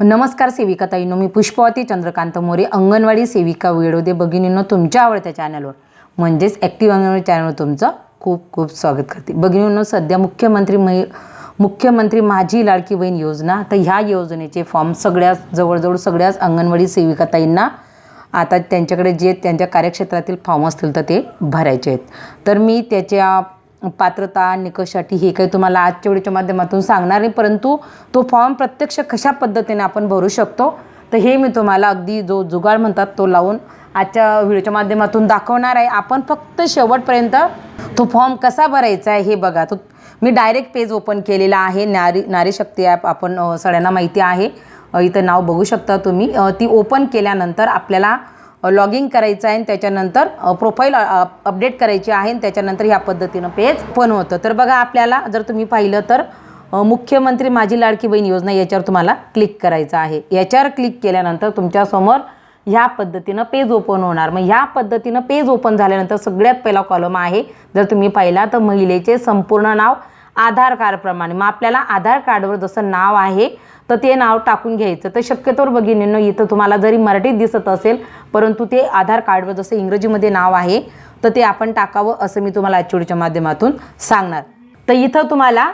नमस्कार सेविका ताईनो मी पुष्पवती चंद्रकांत मोरे अंगणवाडी सेविका वेळोदे भगिनींनो तुमच्या आवडत्या चॅनलवर. म्हणजेच ॲक्टिव्ह अंगणवाडी चॅनलवर तुमचं खूप खूप स्वागत करते. भगिनींनो सध्या मुख्यमंत्री मै मुख्यमंत्री माझी लाडकी बहीण योजना तर ह्या योजनेचे फॉर्म सगळ्याच जवळजवळ सगळ्याच अंगणवाडी सेविका ताईंना आता त्यांच्याकडे जे त्यांच्या कार्यक्षेत्रातील फॉर्म असतील तर ते भरायचे आहेत. तर मी त्याच्या पात्रता निकषाटी हे काही तुम्हाला आजच्या वेळेच्या माध्यमातून सांगणार नाही परंतु तो फॉर्म प्रत्यक्ष कशा पद्धतीने आपण भरू शकतो? तर हे मी तुम्हाला अगदी जो जुगाड म्हणतात तो लावून आजच्या व्हिडिओच्या माध्यमातून दाखवणार आहे. आपण फक्त शेवटपर्यंत तो फॉर्म कसा भरायचा आहे हे बघा. तो मी डायरेक्ट पेज ओपन केलेला आहे. नारी नारी शक्ती ॲप आपण सगळ्यांना माहिती आहे. इथं नाव बघू शकता तुम्ही. ती ओपन केल्यानंतर आपल्याला लॉग इन करायचं आहे आणि त्याच्यानंतर प्रोफाईल अपडेट करायची आहे आणि त्याच्यानंतर ह्या पद्धतीनं पेज पण होतं. तर बघा आपल्याला जर तुम्ही पाहिलं तर मुख्यमंत्री माझी लाडकी बहीण योजना याच्यावर तुम्हाला क्लिक करायचं आहे. याच्यावर क्लिक केल्यानंतर तुमच्यासमोर ह्या पद्धतीनं पेज ओपन होणार. मग ह्या पद्धतीनं पेज ओपन झाल्यानंतर सगळ्यात पहिला कॉलम आहे. जर तुम्ही पाहिला तर महिलेचे संपूर्ण नाव आधार कार्डप्रमाणे मग आपल्याला आधार कार्डवर जसं नाव आहे तर ते नाव टाकून घ्यायचं. तर शक्यतोवर भगिनींनो इथं तुम्हाला जरी मराठीत दिसत असेल परंतु ते आधार कार्डवर जसं इंग्रजीमध्ये नाव आहे तर ते आपण टाकावं असं मी तुम्हाला आजच्या माध्यमातून सांगणार. तर इथं तुम्हाला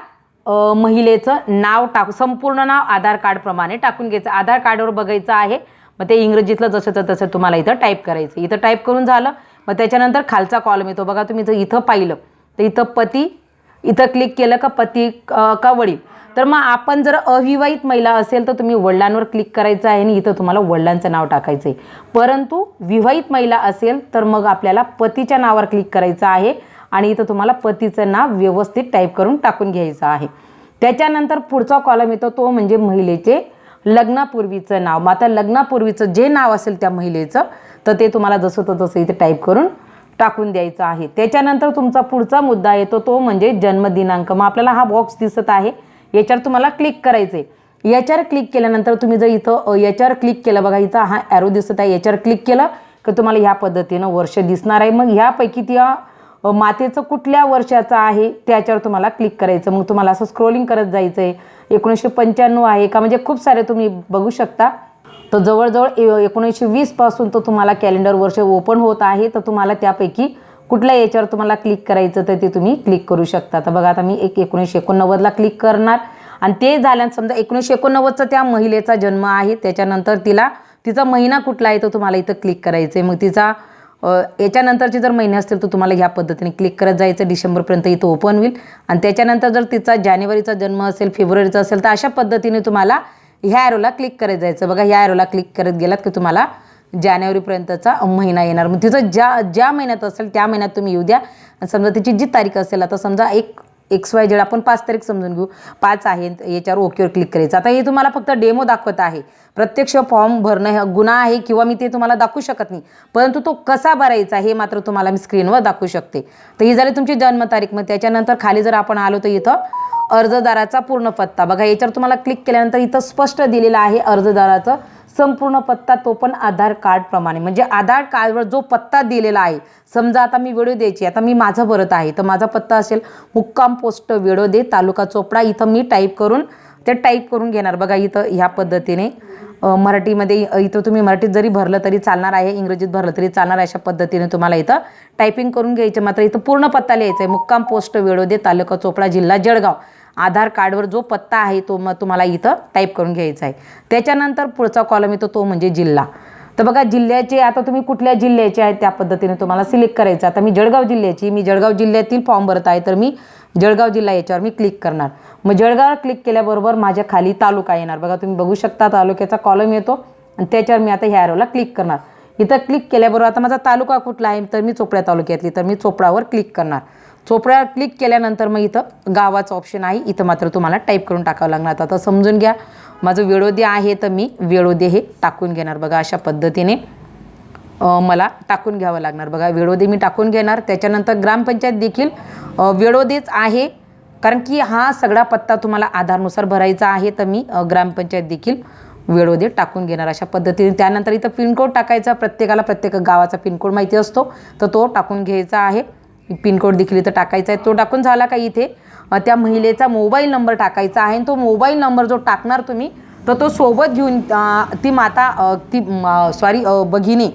महिलेचं नाव टाक संपूर्ण नाव आधार कार्डप्रमाणे टाकून घ्यायचं. आधार कार्डवर बघायचं आहे मग ते इंग्रजीतलं जसं तसं तुम्हाला इथं टाईप करायचं. इथं टाईप करून झालं मग त्याच्यानंतर खालचा कॉलम येतो. बघा तुम्ही जर इथं पाहिलं तर इथं पती इथं क्लिक केलं का पती का वडील? तर मग आपण जर अविवाहित महिला असेल तर तुम्ही वडिलांवर क्लिक करायचं आहे आणि इथं तुम्हाला वडिलांचं नाव टाकायचं आहे परंतु विवाहित महिला असेल तर मग आपल्याला पतीच्या नावावर क्लिक करायचं आहे आणि इथं तुम्हाला पतीचं नाव व्यवस्थित टाईप करून टाकून घ्यायचं आहे. त्याच्यानंतर पुढचा कॉलम येतो तो म्हणजे महिलेचे लग्नापूर्वीचं नाव. मग आता लग्नापूर्वीचं जे नाव असेल त्या महिलेचं तर ते तुम्हाला जसं तर तसं इथे टाईप करून टाकून द्यायचं आहे. त्याच्यानंतर तुमचा पुढचा मुद्दा येतो तो म्हणजे जन्मदिनांक. मग आपल्याला हा बॉक्स दिसत आहे. याच्यावर तुम्हाला क्लिक करायचं आहे याच्यावर क्लिक केल्यानंतर तुम्ही जर इथं याच्यावर क्लिक केलं बघा इथं हा ॲरो दिसत आहे. याच्यावर क्लिक केलं की तुम्हाला ह्या पद्धतीनं वर्ष दिसणार आहे. मग ह्यापैकी त्या मातेचं कुठल्या वर्षाचं आहे त्याच्यावर तुम्हाला क्लिक करायचं. मग तुम्हाला असं स्क्रोलिंग करत जायचं आहे एकोणीसशे पंच्याण्णव आहे का? म्हणजे खूप सारे तुम्ही बघू शकता. तर जवळजवळ ए- एकोणीसशे वीसपासून तो तुम्हाला कॅलेंडर वर्ष ओपन होत आहे तर तुम्हाला त्यापैकी कुठल्या याच्यावर तुम्हाला क्लिक करायचं तर ते तुम्ही क्लिक करू शकता. तर बघा आता मी एक एकोणीसशे एकोणनव्वदला क्लिक करणार आणि ते झाल्यानंतर समजा एकोणीसशे एकोणनव्वदचा त्या महिलेचा जन्म आहे त्याच्यानंतर तिला तिचा महिना कुठला आहे तो तुम्हाला इथं क्लिक करायचं आहे मग तिचा याच्यानंतरचे जर महिने असतील तर तुम्हाला ह्या पद्धतीने क्लिक करत जायचं. डिसेंबरपर्यंत इथं ओपन होईल. आणि त्याच्यानंतर जर तिचा जानेवारीचा जन्म असेल फेब्रुवारीचा असेल तर अशा पद्धतीने तुम्हाला ह्या ॲरोला क्लिक करत जायचं. बघा ह्या ॲरोला क्लिक करत गेलात की तुम्हाला जानेवारीपर्यंतचा महिना येणार. मग तिचं ज्या ज्या महिन्यात असेल त्या महिन्यात तुम्ही येऊ द्या. समजा तिची जी तारीख असेल आता समजा एक एक्स वाय जेड आपण पाच तारीख समजून घेऊ. पाच आहे याच्यावर ओकेवर क्लिक करायचं. आता हे तुम्हाला फक्त डेमो दाखवत आहे. प्रत्यक्ष फॉर्म भरणं हा गुन्हा आहे किंवा मी ते तुम्हाला दाखवू शकत नाही. परंतु तो कसा भरायचा हे मात्र तुम्हाला मी स्क्रीनवर दाखवू शकते. तर ही झाली तुमची जन्मतारीख. मग त्याच्यानंतर खाली जर आपण आलो तर इथं अर्जदाराचा पूर्ण पत्ता. बघा याच्यावर तुम्हाला क्लिक केल्यानंतर इथं स्पष्ट दिलेलं आहे अर्जदाराचं. संपूर्ण पत्ता तो पण आधार कार्डप्रमाणे म्हणजे आधार कार्डवर जो पत्ता दिलेला आहे समजा आता मी वेळो द्यायची आता मी माझं भरत आहे तर माझा पत्ता असेल मुक्काम पोस्ट वेळोदे तालुका चोपडा इथं मी टाईप करून ते टाईप करून घेणार. बघा इथं ह्या पद्धतीने मराठीमध्ये इथं तुम्ही मराठीत जरी भरलं तरी चालणार आहे इंग्रजीत भरलं तरी चालणार आहे अशा पद्धतीने तुम्हाला इथं टायपिंग करून घ्यायचं. मात्र इथं पूर्ण पत्ता लिहायचा आहे मुक्काम पोस्ट वेळोदे तालुका चोपडा जिल्हा जळगाव. आधार कार्डवर जो पत्ता आहे तो मग तुम्हाला इथं टाईप करून घ्यायचा आहे. त्याच्यानंतर पुढचा कॉलम येतो तो म्हणजे जिल्हा. तर बघा जिल्ह्याचे आता तुम्ही कुठल्या जिल्ह्याचे आहेत त्या पद्धतीने तुम्हाला सिलेक्ट करायचं आता मी जळगाव जिल्ह्याची मी जळगाव जिल्ह्यातील फॉर्म भरत आहे तर मी जळगाव जिल्हा याच्यावर मी क्लिक करणार. मग जळगाववर क्लिक केल्याबरोबर माझ्या खाली तालुका येणार. बघा तुम्ही बघू शकता तालुक्याचा कॉलम येतो. आणि त्याच्यावर मी आता ह्या ॲरोला क्लिक करणार. इथं क्लिक केल्याबरोबर आता माझा तालुका कुठला आहे? तर मी चोपड्या तालुक्यातली तर मी चोपडावर क्लिक करणार. चोपड्यावर क्लिक केल्यानंतर मग इथं गावाचं ऑप्शन आहे. इथं मात्र तुम्हाला टाईप करून टाकावं लागणार. आता समजून घ्या. माझं वेळोदे आहे तर मी वेळोदे हे टाकून घेणार. बघा अशा पद्धतीने मला टाकून घ्यावं लागणार. बघा वेळोदे मी टाकून घेणार. त्याच्यानंतर ग्रामपंचायत देखील वेळोदेच आहे. कारण की हा सगळा पत्ता तुम्हाला आधारनुसार भरायचा आहे तर मी ग्रामपंचायत देखील वेळोदे टाकून घेणार अशा पद्धतीने. त्यानंतर इथं पिनकोड टाकायचा. प्रत्येकाला प्रत्येक गावाचा पिनकोड माहिती असतो. तर तो टाकून घ्यायचा आहे. पिनकोड देखील इथं टाकायचा आहे. तो टाकून झाला का इथे? त्या महिलेचा मोबाईल नंबर टाकायचा आहे आणि तो मोबाईल नंबर जो टाकणार तुम्ही तर तो सोबत घेऊन ती माता ती सॉरी भगिनी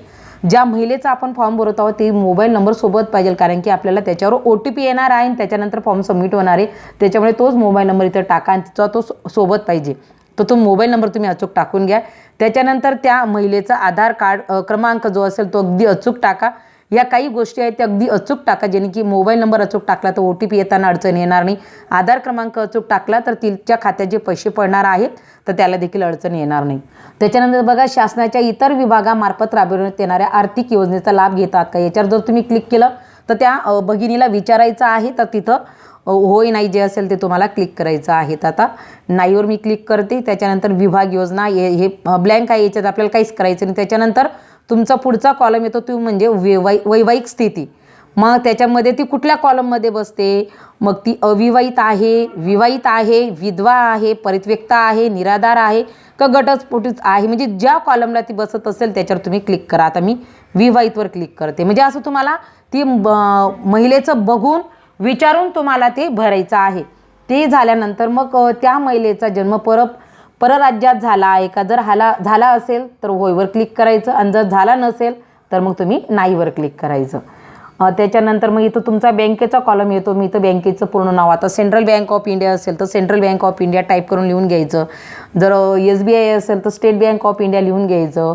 ज्या महिलेचा आपण फॉर्म भरत आहोत ते मोबाईल नंबर सोबत पाहिजे. कारण की आपल्याला त्याच्यावर ओ टी पी येणार आहे आणि त्याच्यानंतर फॉर्म सबमिट होणार आहे. त्याच्यामुळे तोच मोबाईल नंबर इथं टाका आणि तिचा तो सो- सोबत पाहिजे. तर तो मोबाईल नंबर तुम्ही अचूक टाकून घ्या. त्याच्यानंतर त्या महिलेचा आधार कार्ड क्रमांक जो असेल तो अगदी अचूक टाका. या काही गोष्टी आहेत त्या अगदी अचूक टाका जेणे की मोबाईल नंबर अचूक टाकला तर ओ टी पी येताना अडचण येणार नाही. आधार क्रमांक अचूक टाकला तर तिच्या खात्यात जे पैसे पडणार आहेत तर त्याला देखील अडचण येणार नाही. त्याच्यानंतर बघा शासनाच्या इतर विभागामार्फत राबविण्यात येणाऱ्या आर्थिक योजनेचा लाभ घेतात का? याच्यावर जर तुम्ही क्लिक केलं तर त्या भगिनीला विचारायचं आहे तर तिथं होय नाही जे असेल ते तुम्हाला क्लिक करायचं आहे. तर आता नाहीवर मी क्लिक करते. त्याच्यानंतर विभाग योजना हे हे ब्लँक आहे याच्यात आपल्याला काहीच करायचं नाही. त्याच्यानंतर तुमचा पुढचा कॉलम येतो तो म्हणजे वैवाहि वैवाहिक स्थिती. मग त्याच्यामध्ये ती कुठल्या कॉलममध्ये बसते? मग ती अविवाहित आहे विवाहित आहे विधवा आहे परित्यक्ता आहे निराधार आहे का घटस्फोटीत आहे? म्हणजे ज्या कॉलमला ती बसत असेल त्याच्यावर तुम्ही क्लिक करा. आता मी विवाहितवर क्लिक करते. म्हणजे असं तुम्हाला ती ब- महिलेचं बघून विचारून तुम्हाला ते भरायचं आहे. ते झाल्यानंतर मग त्या महिलेचा जन्म पर परराज्यात झाला आहे का जर हाला झाला असेल तर होयवर क्लिक करायचं. आणि जर झाला नसेल तर मग तुम्ही नाहीवर क्लिक करायचं. त्याच्यानंतर मग इथं तुमचा बँकेचा कॉलम येतो. मी इथं बँकेचं पूर्ण नाव. आता सेंट्रल बँक ऑफ इंडिया असेल तर central bank of India type करून लिहून घ्यायचं. जर एस बी आय असेल तर स्टेट बँक ऑफ इंडिया लिहून घ्यायचं.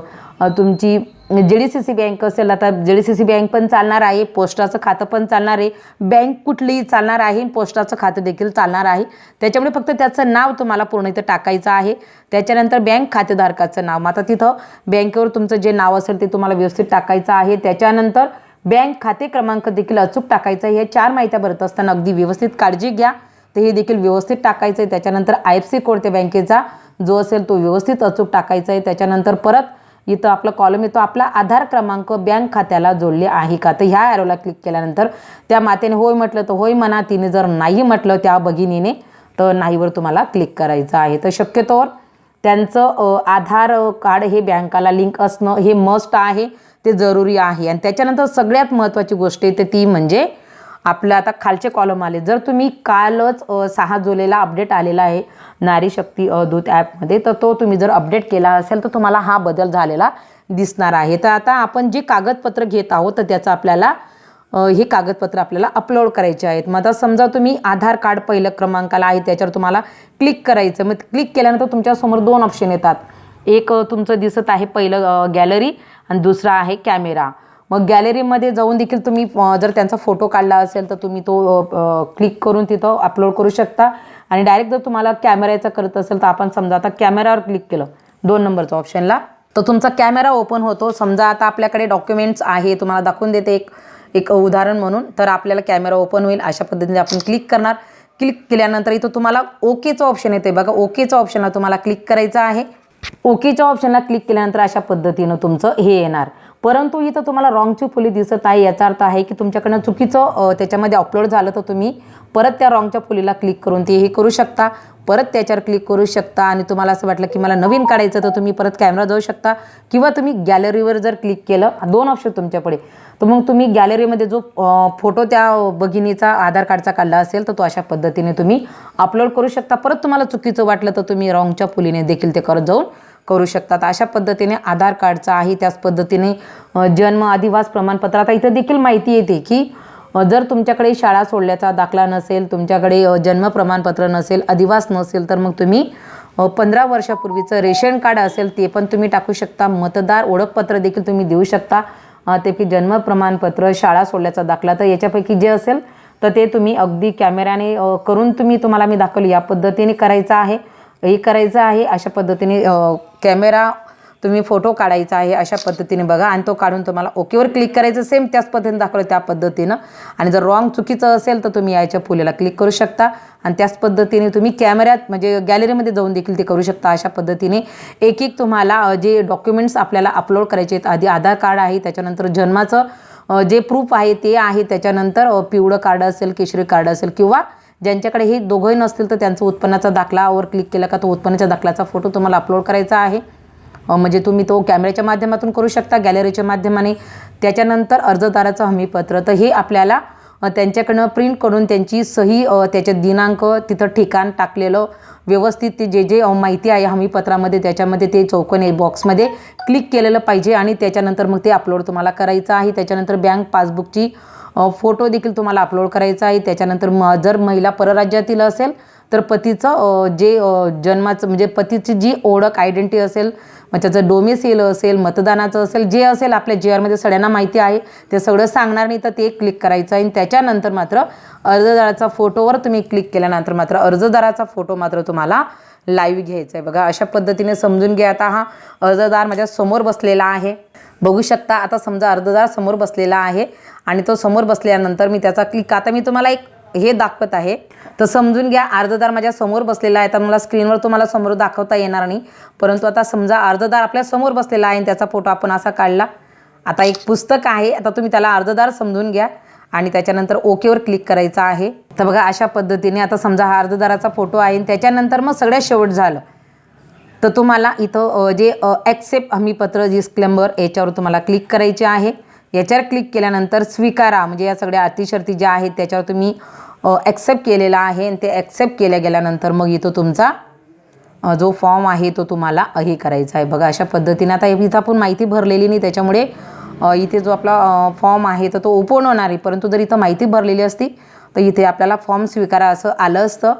तुमची जे डी सी सी बँक असेल आता जे डी सी सी बँक पण चालणार आहे पोस्टाचं खातं पण चालणार आहे बँक कुठलीही चालणार आहे पोस्टाचं खातं देखील चालणार आहे. त्याच्यामुळे फक्त त्याचं नाव तुम्हाला पूर्ण इथं टाकायचं आहे. त्याच्यानंतर बँक खातेधारकाचं नाव. मग आता तिथं बँकेवर तुमचं जे नाव असेल ते तुम्हाला व्यवस्थित टाकायचं आहे. त्याच्यानंतर बँक खाते क्रमांक देखील अचूक टाकायचा आहे. ह्या चार माहित्या भरत असताना अगदी व्यवस्थित काळजी घ्या. तर हे देखील व्यवस्थित टाकायचं आहे. त्याच्यानंतर आय एफ सी कोड त्या बँकेचा जो असेल तो व्यवस्थित अचूक टाकायचा आहे. त्याच्यानंतर परत इथं आपला कॉलम येतो. आपला आधार क्रमांक बँक खात्याला जोडले आहे का? तर ह्या ॲरोला क्लिक केल्यानंतर त्या मातेने होय म्हटलं तर होय म्हणा. तिने जर नाही म्हटलं त्या भगिनीने तर नाहीवर तुम्हाला क्लिक करायचं आहे. तर शक्यतोवर त्यांचं आधार कार्ड हे बँकाला लिंक असणं हे मस्ट आहे. ते जरुरी आहे. आणि त्याच्यानंतर सगळ्यात महत्त्वाची गोष्ट आहे तर ती म्हणजे आपलं आता खालचे कॉलम आले. जर तुम्ही कालच सहा जुलैला अपडेट आलेला आहे नारी शक्ती अवधूत ॲपमध्ये तर तो तुम्ही जर अपडेट केला असेल तर तुम्हाला हा बदल झालेला दिसणार आहे. तर आता आपण जे कागदपत्र घेत आहोत तर त्याचं आपल्याला हे कागदपत्र आपल्याला अपलोड करायचे आहेत. मग आता समजा तुम्ही आधार कार्ड पहिलं क्रमांकाला आहे त्याच्यावर तुम्हाला क्लिक करायचं मग क्लिक केल्यानंतर तुमच्यासमोर दोन ऑप्शन येतात. एक तुमचं दिसत आहे पहिलं गॅलरी आणि दुसरा आहे कॅमेरा मग गॅलरीमध्ये जाऊन देखील तुम्ही जर त्यांचा फोटो काढला असेल तर तुम्ही तो क्लिक करून तिथं अपलोड करू शकता. आणि डायरेक्ट जर तुम्हाला कॅमेऱ्याचा करत असेल तर आपण समजा आता कॅमेरावर क्लिक केलं दोन नंबरच्या ऑप्शनला तर तुमचा कॅमेरा ओपन होतो. समजा आता आपल्याकडे डॉक्युमेंट्स आहे तुम्हाला दाखवून देते एक एक उदाहरण म्हणून तर आपल्याला कॅमेरा ओपन होईल अशा पद्धतीने आपण क्लिक करणार. क्लिक केल्यानंतर इथं तुम्हाला ओकेचं ऑप्शन येते बघा ओकेचं ऑप्शनला तुम्हाला क्लिक करायचं आहे. ओकेच्या ऑप्शनला क्लिक केल्यानंतर अशा पद्धतीनं तुमचं हे येणार. परंतु इथं तुम्हाला रॉंगची फुली दिसत आहे याचा अर्थ आहे की तुमच्याकडनं चुकीचं त्याच्यामध्ये अपलोड झालं तर तुम्ही परत त्या रॉंगच्या फुलीला क्लिक करून ते हे करू शकता. परत त्याच्यावर क्लिक करू शकता आणि तुम्हाला असं वाटलं की मला नवीन काढायचं तर तुम्ही परत कॅमेरा जाऊ शकता. किंवा तुम्ही गॅलरीवर जर क्लिक केलं दोन ऑप्शन तुमच्याकडे तर मग तुम्ही गॅलरीमध्ये जो फोटो त्या भगिनीचा आधार कार्डचा काढला असेल तर तो अशा पद्धतीने तुम्ही अपलोड करू शकता. परत तुम्हाला चुकीचं वाटलं तर तुम्ही रॉंगच्या फुलीने देखील ते करत जाऊन करू शकतात. अशा पद्धतीने आधार कार्डचा आहे त्याच पद्धतीने जन्म अधिवास प्रमाणपत्र. आता इथं देखील माहिती येते की जर तुमच्याकडे शाळा सोडल्याचा दाखला नसेल तुमच्याकडे जन्म प्रमाणपत्र नसेल अधिवास नसेल तर मग तुम्ही पंधरा वर्षापूर्वीचं रेशन कार्ड असेल ते पण तुम्ही टाकू शकता. मतदार ओळखपत्र देखील तुम्ही देऊ शकता. ते की जन्म प्रमाणपत्र शाळा सोडल्याचा दाखला तर याच्यापैकी जे असेल तर ते तुम्ही अगदी कॅमेऱ्याने करून तुम्ही तुम्हाला मी दाखवली या पद्धतीने करायचं आहे. हे करायचं आहे अशा पद्धतीने कॅमेरा तुम्ही फोटो काढायचा आहे अशा पद्धतीने बघा. आणि तो काढून तुम्हाला ओकेवर क्लिक करायचं सेम त्याच पद्धतीने दाखवलं त्या पद्धतीनं. आणि जर रॉंग चुकीचं असेल तर तुम्ही याच्या फुलेला क्लिक करू शकता. आणि त्याच पद्धतीने तुम्ही कॅमेऱ्यात म्हणजे गॅलरीमध्ये जाऊन देखील ते करू शकता. अशा पद्धतीने एक एक तुम्हाला जे डॉक्युमेंट्स आपल्याला अपलोड करायचे आहेत आधी आधार कार्ड आहे त्याच्यानंतर जन्माचं जे प्रूफ आहे ते आहे. त्याच्यानंतर पिवळं कार्ड असेल केशरी कार्ड असेल किंवा ज्यांच्याकडे हे दोघंही नसतील तर त्यांचं उत्पन्नाचा दाखलावर क्लिक केला का तो उत्पन्नाच्या दाखल्याचा फोटो तुम्हाला अपलोड करायचा आहे. म्हणजे तुम्ही तो कॅमेऱ्याच्या माध्यमातून करू शकता गॅलरीच्या माध्यमाने. त्याच्यानंतर अर्जदाराचं हमीपत्र. तर हे आपल्याला त्यांच्याकडनं प्रिंट करून त्यांची सही त्याचे दिनांक तिथं ठिकाण टाकलेलं व्यवस्थित ते जे जे माहिती आहे हमीपत्रामध्ये त्याच्यामध्ये ते चौकोनी बॉक्समध्ये क्लिक केलेलं पाहिजे आणि त्याच्यानंतर मग ते अपलोड तुम्हाला करायचं आहे. त्याच्यानंतर बँक पासबुकची फोटो देखील तुम्हाला अपलोड करायचा आहे. त्याच्यानंतर म जर महिला परराज्यातील असेल तर पतीचं जे जन्माचं म्हणजे पतीची जी ओळख आयडेंटिटी असेल मग त्याचं डोमेसिल असेल मतदानाचं असेल जे असेल आपल्या जी आरमध्ये सगळ्यांना माहिती आहे. ते सगळं सांगणार नाही तर ते क्लिक करायचं आहे. आणि त्याच्यानंतर मात्र अर्जदाराचा फोटोवर तुम्ही क्लिक केल्यानंतर मात्र अर्जदाराचा फोटो मात्र तुम्हाला लाईव्ह घ्यायचा आहे बघा अशा पद्धतीने समजून घ्या. आता हा अर्जदार माझ्यासमोर बसलेला आहे. बघू शकता आता समजा अर्जदार समोर बसलेला आहे आणि तो समोर बसल्यानंतर मी त्याचा क्लिक आता मी तुम्हाला एक हे दाखवत आहे. तर समजून घ्या अर्जदार माझ्यासमोर बसलेला आहे. तर मला स्क्रीनवर तुम्हाला समोर दाखवता येणार नाही. परंतु आता समजा अर्जदार आपल्यासमोर बसलेला आहे आणि त्याचा फोटो आपण असा काढला. आता एक पुस्तक आहे. आता तुम्ही त्याला अर्जदार समजून घ्या. आणि त्याच्यानंतर ओकेवर क्लिक करायचं आहे. तर बघा अशा पद्धतीने आता समजा हा अर्जदाराचा फोटो आहे आणि त्याच्यानंतर मग सगळ्यात शेवट झालं. तर तुम्हाला इथं जे ॲक्सेप्ट हमीपत्र डिस्क्लेंबर याच्यावर तुम्हाला क्लिक करायचे आहे. याच्यावर क्लिक केल्यानंतर स्वीकारा. म्हणजे या सगळ्या अतिशर्ती ज्या आहेत त्याच्यावर तुम्ही ॲक्सेप्ट केलेला आहे आणि ते ॲक्सेप्ट केल्या गेल्यानंतर मग इथं तुमचा जो फॉर्म आहे तो तुम्हाला हे करायचा आहे. बघा अशा पद्धतीने आता इथं आपण माहिती भरलेली नाही त्याच्यामुळे इथे जो आपला फॉर्म आहे तर तो ओपन होणार आहे. परंतु जर इथं माहिती भरलेली असती तर इथे आपल्याला फॉर्म स्वीकारा असं आलं असतं.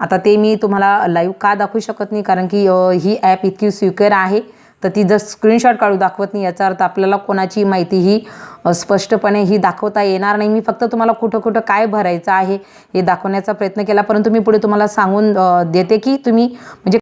आता ते मी तुम्हाला लाईव्ह का दाखवू शकत नाही कारण की ही ॲप इतकी स्वीकार आहे तर ती जर स्क्रीनशॉट काढू दाखवत नाही याचा अर्थ आपल्याला कोणाची माहिती ही स्पष्टपणे ही दाखवता येणार नाही. मी फक्त तुम्हाला कुठं कुठं काय भरायचं आहे हे दाखवण्याचा प्रयत्न केला. परंतु मी पुढे तुम्हाला सांगून देते की तुम्ही म्हणजे